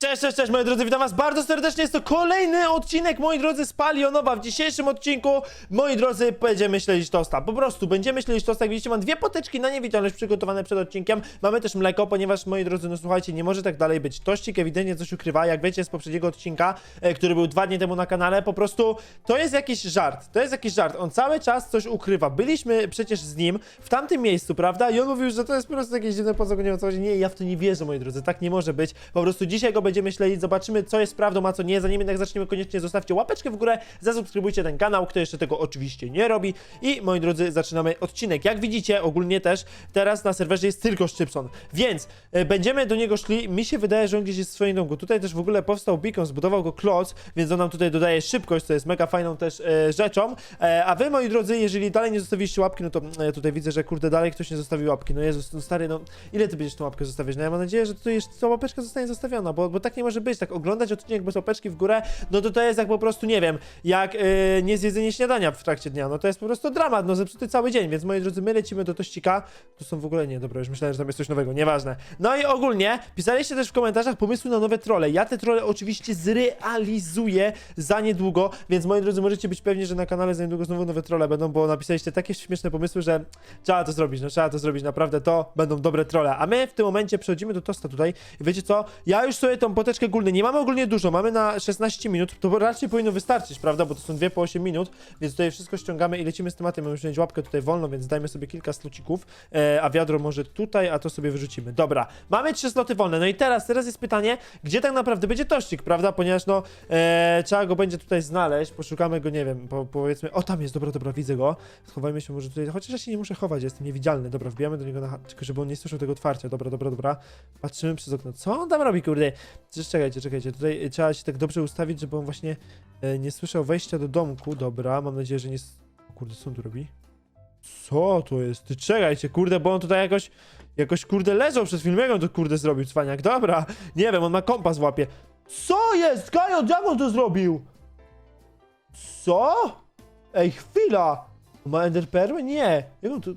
Cześć, cześć, cześć moi drodzy, witam was bardzo serdecznie, jest to kolejny odcinek, moi drodzy, z Palionowa. W dzisiejszym odcinku, moi drodzy, będziemy śledzić tosta, po prostu będziemy śledzić tosta, jak widzicie mam dwie poteczki na niewidzialność przygotowane przed odcinkiem, mamy też mleko, ponieważ, moi drodzy, no słuchajcie, nie może tak dalej być, tościk ewidentnie coś ukrywa, jak wiecie z poprzedniego odcinka, e, który był dwa dni temu na kanale, po prostu to jest jakiś żart, to jest jakiś żart, on cały czas coś ukrywa, byliśmy przecież z nim w tamtym miejscu, prawda, i on mówił, że to jest po prostu jakieś dziwne pozagoniowe, o co chodzi, nie, ja w to nie wierzę, moi drodzy, tak nie może być, po prostu dzisiaj go będziemy śledzić, zobaczymy co jest prawdą, a co nie. Zanim jednak zaczniemy, koniecznie zostawcie łapeczkę w górę, zasubskrybujcie ten kanał, kto jeszcze tego oczywiście nie robi. I moi drodzy, zaczynamy odcinek. Jak widzicie, ogólnie też teraz na serwerze jest tylko Szczypson, więc e, będziemy do niego szli. Mi się wydaje, że on gdzieś jest w swoim domku. Tutaj też w ogóle powstał beacon, zbudował go Kloc, więc on nam tutaj dodaje szybkość, co jest mega fajną też e, rzeczą. E, a wy, moi drodzy, jeżeli dalej nie zostawiliście łapki, no to ja tutaj widzę, że kurde, dalej ktoś nie zostawił łapki. No Jezus, no stary, no ile ty będziesz tą łapkę zostawiać? No ja mam nadzieję, że tutaj jeszcze ta łapeczka zostanie zostawiona, bo, bo tak nie może być, tak oglądać odcinek bez łapeczki w górę, no to to jest jak po prostu, nie wiem, jak yy, niezjedzenie śniadania w trakcie dnia, no to jest po prostu dramat, no zepsuty cały dzień, więc moi drodzy, my lecimy do tościka, tu są w ogóle, nie, dobra, już myślałem, że tam jest coś nowego, nieważne. No i ogólnie, pisaliście też w komentarzach pomysły na nowe trole, ja te trole oczywiście zrealizuję za niedługo, więc moi drodzy, możecie być pewni, że na kanale za niedługo znowu nowe trole będą, bo napisaliście takie śmieszne pomysły, że trzeba to zrobić, no trzeba to zrobić, naprawdę to będą dobre trole, a my w tym momencie przechodzimy do tosta tutaj. I wiecie co, ja już sobie tą poteczkę nie mamy ogólnie dużo, mamy na 16 minut, to raczej powinno wystarczyć, prawda, bo to są dwie po 8 minut, więc tutaj wszystko ściągamy i lecimy z tematem, mamy mieć łapkę tutaj wolną, więc dajmy sobie kilka slucików, e, a wiadro może tutaj, a to sobie wyrzucimy. Dobra, mamy trzy sloty wolne, no i teraz, teraz jest pytanie, gdzie tak naprawdę będzie tościk, prawda, ponieważ no, e, trzeba go będzie tutaj znaleźć, poszukamy go, nie wiem, po, powiedzmy, o tam jest, dobra, dobra, widzę go, schowajmy się może tutaj, chociaż ja się nie muszę chować, jestem niewidzialny, dobra, wbijamy do niego na, tylko żeby on nie słyszał tego otwarcia, dobra, dobra, dobra, patrzymy przez okno, co on tam robi, kurde, Czekajcie, czekajcie, tutaj e, trzeba się tak dobrze ustawić, żeby on właśnie e, nie słyszał wejścia do domku, dobra, mam nadzieję, że nie... O kurde, co on tu robi? Co to jest? Ty czekajcie, kurde, bo on tutaj jakoś, jakoś kurde leżał przed filmem, jak on to kurde zrobił, cwaniak, dobra, nie wiem, on ma kompas w łapie. Co jest? Kajo, jak on to zrobił? Co? Ej, chwila! Ma Ender Perły? Nie. Jak on to...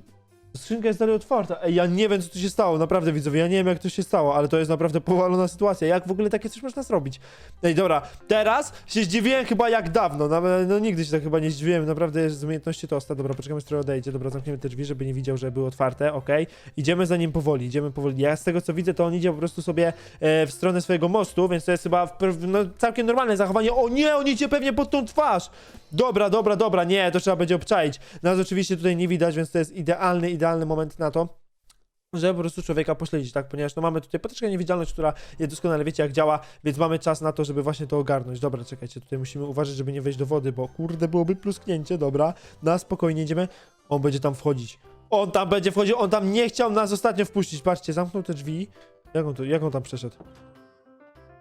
Skrzynka jest dalej otwarta. Ej, ja nie wiem, co tu się stało. Naprawdę, widzowie, ja nie wiem, jak to się stało, ale to jest naprawdę powalona sytuacja. Jak w ogóle takie coś można zrobić? Ej, dobra, teraz się zdziwiłem chyba jak dawno. No, no nigdy się tak chyba nie zdziwiłem. Naprawdę z umiejętności tosta. Dobra, poczekamy, z którego odejdzie. Dobra, zamkniemy te drzwi, żeby nie widział, że były otwarte. Okej. Idziemy za nim powoli, idziemy powoli. Ja z tego, co widzę, to on idzie po prostu sobie e, w stronę swojego mostu, więc to jest chyba w, no, całkiem normalne zachowanie. O nie, on idzie pewnie pod tą twarz! Dobra, dobra, dobra, nie, to trzeba będzie obczaić. Nas oczywiście tutaj nie widać, więc to jest idealny, idealny moment na to, żeby po prostu człowieka pośledzić, tak? Ponieważ no mamy tutaj potyczkę niewidzialność, która jest doskonale wiecie jak działa, więc mamy czas na to, żeby właśnie to ogarnąć. Dobra, czekajcie, tutaj musimy uważać, żeby nie wejść do wody, bo kurde, byłoby plusknięcie, dobra. Na spokojnie idziemy. On będzie tam wchodzić. On tam będzie wchodził, on tam nie chciał nas ostatnio wpuścić. Patrzcie, zamknął te drzwi. Jak on, jak on tam przeszedł?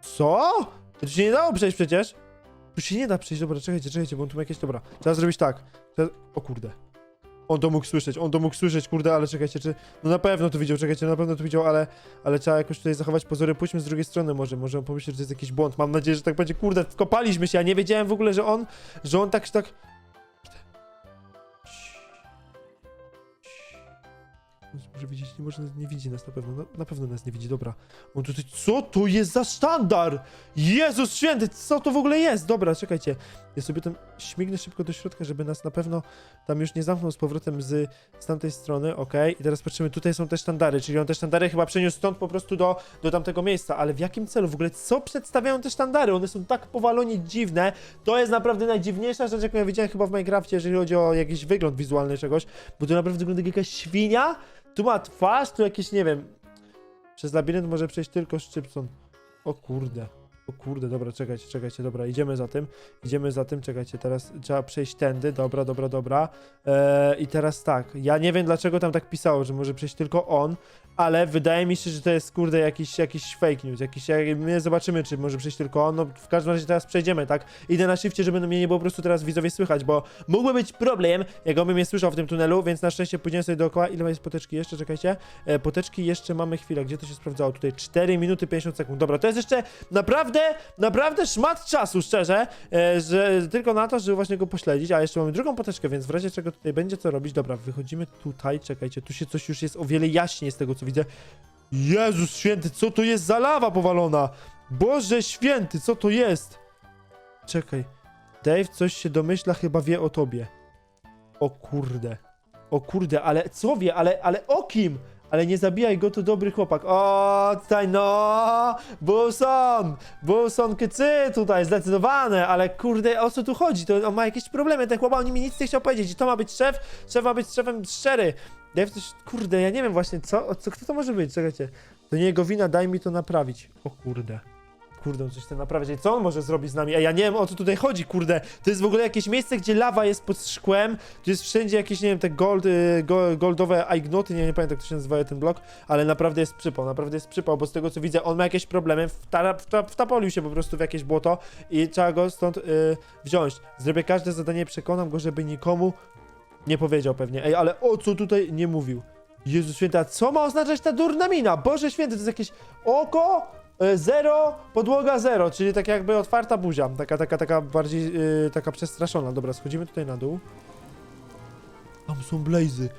Co? To się nie dało przejść przecież. Tu się nie da przejść, dobra, czekajcie, czekajcie, bo on tu ma jakieś, dobra. Trzeba zrobić tak. Trzeba... O kurde. On to mógł słyszeć, on to mógł słyszeć, kurde, ale czekajcie, czy... No na pewno to widział, czekajcie, na pewno to widział, ale... Ale trzeba jakoś tutaj zachować pozory, pójdźmy z drugiej strony może, może on pomyśleć, że to jest jakiś błąd. Mam nadzieję, że tak będzie, kurde, wkopaliśmy się, ja nie wiedziałem w ogóle, że on... Że on tak, tak... Może widzieć, nie może nie widzi nas na pewno, na, na pewno nas nie widzi, dobra. On tutaj, co to jest za sztandar? Jezus święty, co to w ogóle jest? Dobra, czekajcie, ja sobie tam śmignę szybko do środka, żeby nas na pewno tam już nie zamknął z powrotem z, z tamtej strony, okej. I teraz patrzymy, tutaj są te sztandary, czyli on te sztandary chyba przeniósł stąd po prostu do, do tamtego miejsca, ale w jakim celu? W ogóle co przedstawiają te sztandary? One są tak powalonie dziwne, to jest naprawdę najdziwniejsza rzecz, jaką ja widziałem chyba w Minecrafcie, jeżeli chodzi o jakiś wygląd wizualny czegoś, bo to naprawdę wygląda jak jakaś świnia, tu ma twarz, tu jakieś, nie wiem, przez labirynt może przejść tylko Szczypson. O kurde. O kurde, dobra, czekajcie, czekajcie, dobra, idziemy za tym, idziemy za tym, czekajcie, teraz trzeba przejść tędy, dobra, dobra, dobra. Eee, I teraz tak, ja nie wiem dlaczego tam tak pisało, że może przejść tylko on, ale wydaje mi się, że to jest kurde jakiś, jakiś fake news, jakiś, jak- my zobaczymy, czy może przejść tylko on, no w każdym razie teraz przejdziemy, tak? Idę na shifcie, żeby mnie nie było po prostu teraz widzowie słychać, bo mógłby być problem, jak on by mnie słyszał w tym tunelu, więc na szczęście pójdziemy sobie dookoła. Ile jest poteczki jeszcze? Czekajcie. E, poteczki jeszcze mamy chwilę. Gdzie to się sprawdzało? Tutaj 4 minuty 50 sekund. Dobra, to jest jeszcze naprawdę, naprawdę szmat czasu, szczerze, e, że tylko na to, żeby właśnie go pośledzić, a jeszcze mamy drugą poteczkę, więc w razie czego tutaj będzie co robić. Dobra, wychodzimy tutaj, czekajcie, tu się coś już jest o wiele jaśniej z tego, co widzę. Jezus święty, co to jest za lawa powalona? Boże święty, co to jest? Czekaj. Dave coś się domyśla, chyba wie o tobie. O kurde. O kurde, ale co wie, ale, ale o kim? Ale nie zabijaj go, to dobry chłopak. O, tutaj no! Bulson! Bulson kycy tutaj, zdecydowane, ale kurde, o co tu chodzi? To on ma jakieś problemy, ten chłopak, on mi nic nie chciał powiedzieć. I to ma być szef? Szef ma być szefem szczery. Dave coś, kurde, ja nie wiem właśnie, co, co, kto to może być? Czekajcie. To nie jego wina, daj mi to naprawić. O kurde. Kurde, coś chce naprawiać. Ej, co on może zrobić z nami? Ej, ja nie wiem o co tutaj chodzi, kurde. To jest w ogóle jakieś miejsce, gdzie lawa jest pod szkłem. Tu jest wszędzie jakieś, nie wiem, te gold, y, go, goldowe aignoty, nie, nie pamiętam jak to się nazywa ten blok, ale naprawdę jest przypał, naprawdę jest przypał, bo z tego co widzę, on ma jakieś problemy, wtapolił się po prostu w jakieś błoto i trzeba go stąd y, wziąć. Zrobię każde zadanie, przekonam go, żeby nikomu nie powiedział pewnie. Ej, ale o co tutaj nie mówił? Jezus święty, a co ma oznaczać ta durna mina? Boże święty, to jest jakieś oko, e, zero, podłoga zero, czyli tak jakby otwarta buzia, taka, taka, taka bardziej, yy, taka przestraszona. Dobra, schodzimy tutaj na dół. Tam są blazy.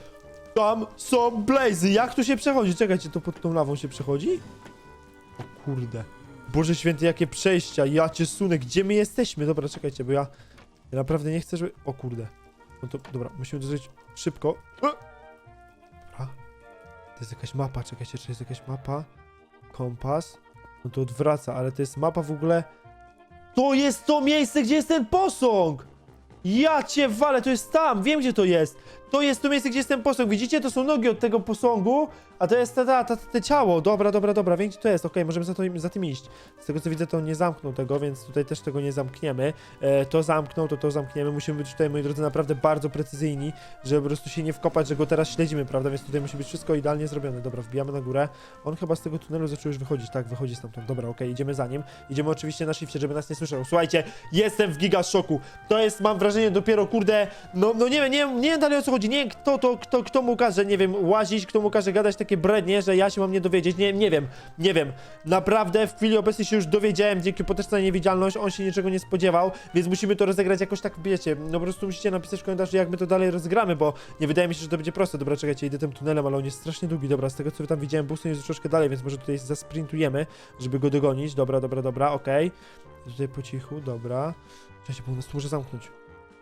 Tam są blazy. Jak tu się przechodzi? Czekajcie, to pod tą lawą się przechodzi? O kurde. Boże święty, jakie przejścia. Ja cię sunę. Gdzie my jesteśmy? Dobra, czekajcie, bo ja, ja naprawdę nie chcę, żeby... O kurde. No to, dobra, musimy zrobić szybko. E! Dobra. To jest jakaś mapa, czekajcie, czy jest jakaś mapa? Kompas. No to odwraca, ale to jest mapa w ogóle... To jest to miejsce, gdzie jest ten posąg! Ja cię walę, to jest tam, wiem gdzie to jest. To jest to miejsce, gdzie jest ten posąg. Widzicie, to są nogi od tego posągu, a to jest ta, ta, ta, te ciało. Dobra, dobra, dobra, wiem gdzie to jest. Okej, możemy za, to, za tym iść. Z tego co widzę, to nie zamknął tego, więc tutaj też tego nie zamkniemy. E, to zamknął, to to zamkniemy. Musimy być tutaj, moi drodzy, naprawdę bardzo precyzyjni, żeby po prostu się nie wkopać, że go teraz śledzimy, prawda? Więc tutaj musi być wszystko idealnie zrobione. Dobra, wbijamy na górę. On chyba z tego tunelu zaczął już wychodzić. Tak, wychodzi stamtąd. Dobra, okej, idziemy za nim. Idziemy oczywiście na shifcie, żeby nas nie słyszał. Słuchajcie, jestem w giga szoku. To jest, mam wrażenie, dopiero, kurde, no, no nie wiem, nie, wiem- nie wiem dalej o co chodzi. Nie wiem, kto to, kto, kto mu każe, nie wiem, łazić, kto mu każe gadać takie brednie, że ja się mam nie dowiedzieć. Nie, nie wiem, nie wiem. Naprawdę w chwili obecnej się już dowiedziałem dzięki poteczce na niewidzialność. On się niczego nie spodziewał, więc musimy to rozegrać jakoś tak, wiecie, no po prostu musicie napisać w komentarzu, jak my to dalej rozegramy, bo nie wydaje mi się, że to będzie proste. Dobra, czekajcie, idę tym tunelem, ale on jest strasznie długi. Dobra, z tego co tam widziałem, Buston jest troszkę dalej, więc może tutaj zasprintujemy, żeby go dogonić. Dobra, dobra, dobra, okej. Tutaj po cichu, dobra. Czekajcie, bo on nas tu może zamknąć.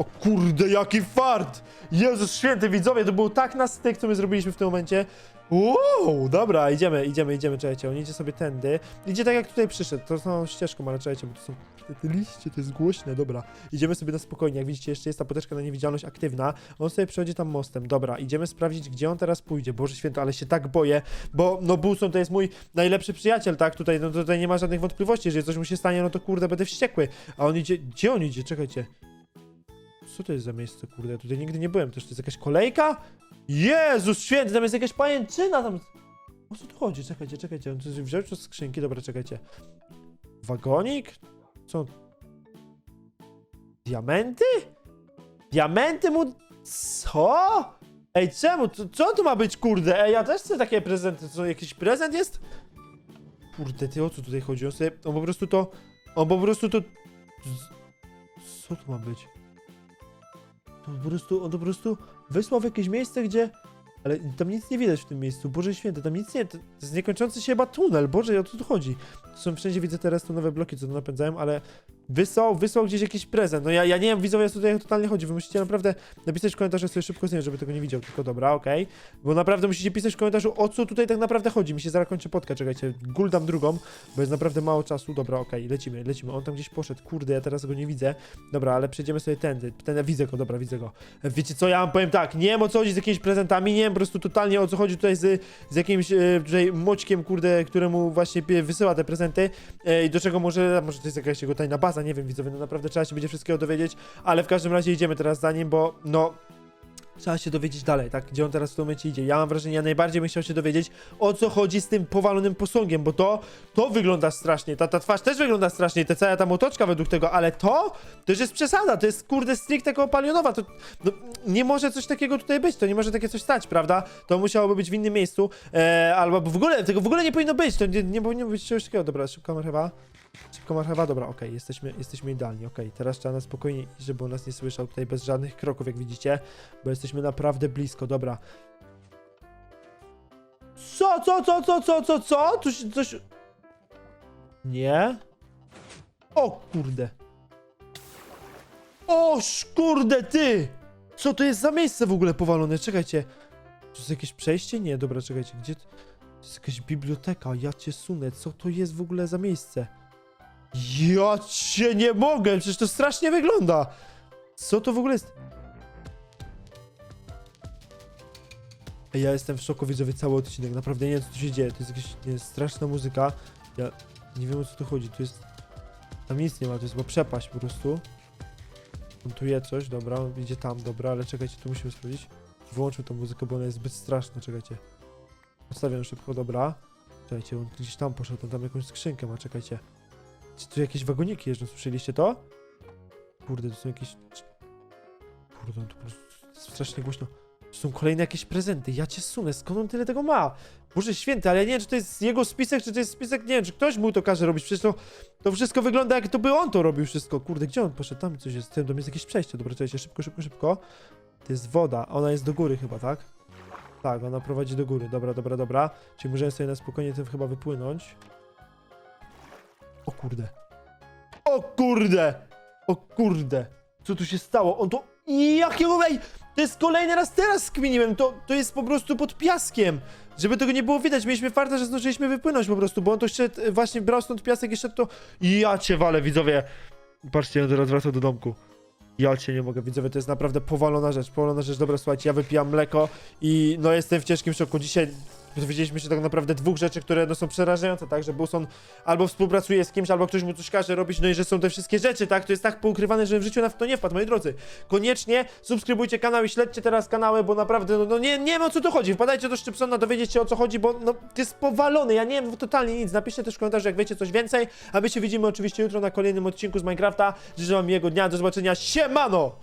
O kurde, jaki fart! Jezus święty, widzowie, to był tak na styk, co my zrobiliśmy w tym momencie. Wow, dobra, idziemy, idziemy, idziemy, czekajcie, on idzie sobie tędy. Idzie tak jak tutaj przyszedł, to są ścieżką, ale czekajcie, bo to są te, liście, to jest głośne, dobra. Idziemy sobie na spokojnie, jak widzicie, jeszcze jest ta poteczka na niewidzialność aktywna. On sobie przechodzi tam mostem, dobra, idziemy sprawdzić, gdzie on teraz pójdzie. Boże święto, ale się tak boję, bo no Bulson to jest mój najlepszy przyjaciel, tak? Tutaj, no tutaj nie ma żadnych wątpliwości, jeżeli coś mu się stanie, no to kurde, będę wściekły. A on idzie, gdzie on idzie? Czekajcie. Co to jest za miejsce, kurde? Ja tutaj nigdy nie byłem. Też to jest jakaś kolejka? Jezus święty, tam jest jakaś pajęczyna, tam... O co tu chodzi? Czekajcie, czekajcie. On coś wziął czy skrzynki? Dobra, czekajcie. Wagonik? Co? Diamenty? Diamenty mu... Co? Ej, czemu? Co, tu ma być, kurde? Ej, ja też chcę takie prezenty. Co, jakiś prezent jest? Kurde, ty o co tutaj chodzi? On, sobie, on po prostu to... On po prostu to... Co tu ma być? To po prostu, on to po prostu wysłał w jakieś miejsce, gdzie... Ale tam nic nie widać w tym miejscu, Boże Święty, tam nic nie... To jest niekończący się chyba tunel, Boże, o co tu chodzi? To są wszędzie, widzę teraz te nowe bloki, co tu napędzają, ale wysłał, wysłał gdzieś jakiś prezent. No ja, ja nie wiem, widzowie, co tutaj totalnie chodzi. Wy musicie naprawdę napisać w komentarzu, sobie szybko zdjąć, żeby tego nie widział, tylko dobra, okej. Bo naprawdę musicie pisać w komentarzu, o co tutaj tak naprawdę chodzi. Mi się zaraz kończy podka, czekajcie, guldam drugą, bo jest naprawdę mało czasu. Dobra, okej, lecimy, lecimy. On tam gdzieś poszedł, kurde, ja teraz go nie widzę. Dobra, ale przejdziemy sobie tędy. Ten, widzę go, dobra, widzę go. Wiecie co, ja wam powiem tak, nie wiem o co chodzi z jakimiś prezentami, nie wiem po prostu totalnie o co chodzi tutaj z, z jakimś e, tutaj moćkiem, kurde, któremu właśnie wysyła te prezenty e, i do czego może, może to jest jakaś jego tajna baza, nie wiem widzowie, no naprawdę trzeba się będzie wszystkiego dowiedzieć, ale w każdym razie idziemy teraz za nim, bo no... Trzeba się dowiedzieć dalej, tak? Gdzie on teraz w tym momencie idzie. Ja mam wrażenie, ja najbardziej bym chciał się dowiedzieć, o co chodzi z tym powalonym posągiem, bo to, to wygląda strasznie. Ta, ta twarz też wygląda strasznie, ta cała ta motoczka według tego, ale to, to już jest przesada, to jest kurde stricte koło palionowa, to no, nie może coś takiego tutaj być, to nie może takie coś stać, prawda? To musiałoby być w innym miejscu, e, albo w ogóle, tego w ogóle nie powinno być, to nie, nie powinno być czegoś takiego. Dobra, szybka marchewa. Szybko marchewa, dobra, okej, jesteśmy, jesteśmy idealni, okej, teraz trzeba na spokojnie żeby on nas nie słyszał tutaj bez żadnych kroków, jak widzicie, bo jesteśmy naprawdę blisko, dobra. Co, co, co, co, co, co, co? Tu się coś... Nie? O kurde. O kurde, ty! Co to jest za miejsce w ogóle powalone? Czekajcie. To jest jakieś przejście? Nie, dobra, czekajcie. Gdzie... To jest jakaś biblioteka. Ja cię sunę. Co to jest w ogóle za miejsce? Ja cię nie mogę! Przecież to strasznie wygląda! Co to w ogóle jest? Ej, ja jestem w szoku, widzowie, cały odcinek. Naprawdę nie wiem, co tu się dzieje. To jest jakaś nie, straszna muzyka. Ja nie wiem, o co tu chodzi. Tu jest... Tam nic nie ma, to jest chyba przepaść po prostu. On tu je coś, dobra, on idzie tam, dobra, ale czekajcie, tu musimy sprawdzić. Wyłączmy tą muzykę, bo ona jest zbyt straszna, czekajcie. Odstawiam szybko, dobra. Czekajcie, on gdzieś tam poszedł, tam jakąś skrzynkę ma, czekajcie. Czy tu jakieś wagoniki jeżdżą, słyszeliście to? Kurde, to są jakieś... Kurde, tu po prostu strasznie głośno. To są kolejne jakieś prezenty, ja cię sunę, skąd on tyle tego ma? Boże święty, ale ja nie wiem, czy to jest jego spisek, czy to jest spisek, nie wiem, czy ktoś mu to każe robić, przecież to, to wszystko wygląda jak to by on to robił wszystko. Kurde, gdzie on poszedł? Tam coś jest, tam jest jakieś przejście, dobra, czekajcie, szybko, szybko, szybko. To jest woda, ona jest do góry chyba, tak? Tak, ona prowadzi do góry, dobra, dobra, dobra. Czyli możemy sobie na spokojnie tym chyba wypłynąć. O kurde. O kurde! O kurde! Co tu się stało? On to... Jakiego... Ej! To jest kolejny raz teraz skminiłem! To, to jest po prostu pod piaskiem! Żeby tego nie było widać, mieliśmy farta, że zdążyliśmy wypłynąć po prostu, bo on to szedł, e, właśnie brał stąd piasek i szedł to... Ja cię walę, widzowie! Patrzcie, on teraz wraca do domku. Ja cię nie mogę, widzowie, to jest naprawdę powalona rzecz, powalona rzecz. Dobra, słuchajcie, ja wypijam mleko i no jestem w ciężkim szoku. Dzisiaj dowiedzieliśmy się tak naprawdę dwóch rzeczy, które no, są przerażające, tak, że Buson albo współpracuje z kimś, albo ktoś mu coś każe robić, no i że są te wszystkie rzeczy, tak, to jest tak poukrywane, że w życiu na to nie wpadł, moi drodzy. Koniecznie subskrybujcie kanał i śledźcie teraz kanały, bo naprawdę, no, no nie, nie wiem o co tu chodzi. Wpadajcie do Szczypsona, dowiedzieć się o co chodzi, bo no, jest powalony, ja nie wiem totalnie nic. Napiszcie też w komentarzu, jak wiecie coś więcej, a my się widzimy oczywiście jutro na kolejnym odcinku z Minecrafta. Życzę wam miłego dnia, do zobaczenia, siemano!